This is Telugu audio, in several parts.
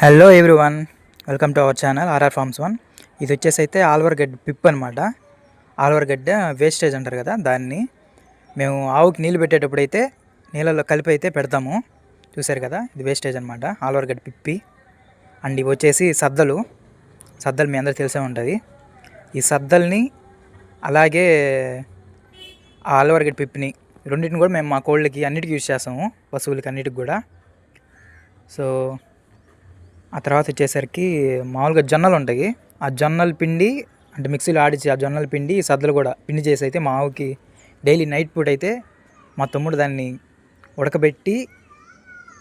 Hello everyone welcome to our channel RR farms one ఇది వచ్చేసి అయితే ఆల్వర్ గడ్డ పిప్ అనమాట ఆల్వర్ గడ్డ వేస్టేజ్ అంటారు కదా దాన్ని మేము ఆవుకి నీళ్ళు పెట్టేటప్పుడు అయితే నీళ్ళలో కలిపి అయితే పెడతాము. చూసారు కదా ఇది వేస్టేజ్ అనమాట ఆల్వర్ గడ్డ పిప్పి. అండ్ ఇవి వచ్చేసి సద్దలు. సద్దలు మీ అందరూ తెలిసే ఉంటుంది. ఈ సద్దల్ని అలాగే ఆల్వర్ గడ్డ పిప్పిని రెండింటిని కూడా మేము మా కోళ్ళకి అన్నిటికీ యూజ్ చేస్తాము పశువులకి అన్నిటికి కూడా. సో ఆ తర్వాత వచ్చేసరికి మామూలుగా జొన్నలు ఉంటాయి. ఆ జొన్నల పిండి అంటే మిక్సీలో ఆడిచి ఆ జొన్నల పిండి సద్దలు కూడా పిండి చేసి అయితే మా ఆవుకి డైలీ నైట్ పూట అయితే మా తమ్ముడు దాన్ని ఉడకబెట్టి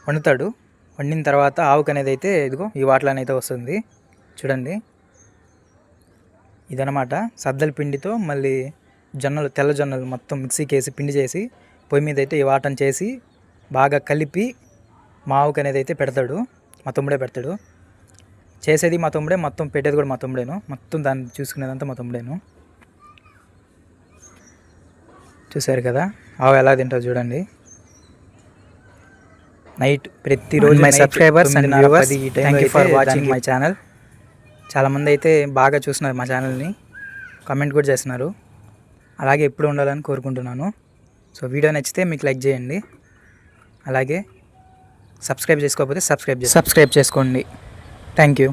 వండుతాడు. వండిన తర్వాత ఆవుకు అనేది అయితే ఇదిగో ఈ వాటిలోనే వస్తుంది. చూడండి. ఇదనమాట సద్దల పిండితో మళ్ళీ జొన్నలు తెల్ల జొన్నలు మొత్తం మిక్సీకి వేసి పిండి చేసి పొయ్యి మీద అయితే ఈ వాటం చేసి బాగా కలిపి మా ఆవుకు అనేది అయితే పెడతాడు. మా తమ్ముడే పెడతాడు. చేసేది మా తమ్ముడే మొత్తం పెట్టేది కూడా మా తమ్ముడేను. మొత్తం దాన్ని చూసుకునేదంతా మా తమ్ముడేను. చూసారు కదా? ఆవు ఎలా తింటారు చూడండి. నైట్ ప్రతిరోజు my subscribers and viewers thank you for watching my channel చాలామంది అయితే బాగా చూస్తున్నారు మా ఛానల్ని కామెంట్ కూడా చేస్తున్నారు. అలాగే ఎప్పుడు ఉండాలని కోరుకుంటున్నాను. సో వీడియో నచ్చితే మీకు లైక్ చేయండి. అలాగే సబ్స్క్రైబ్ చేసుకోకపోతే సబ్స్క్రైబ్ సబ్స్క్రైబ్ చేసుకోండి. Thank you.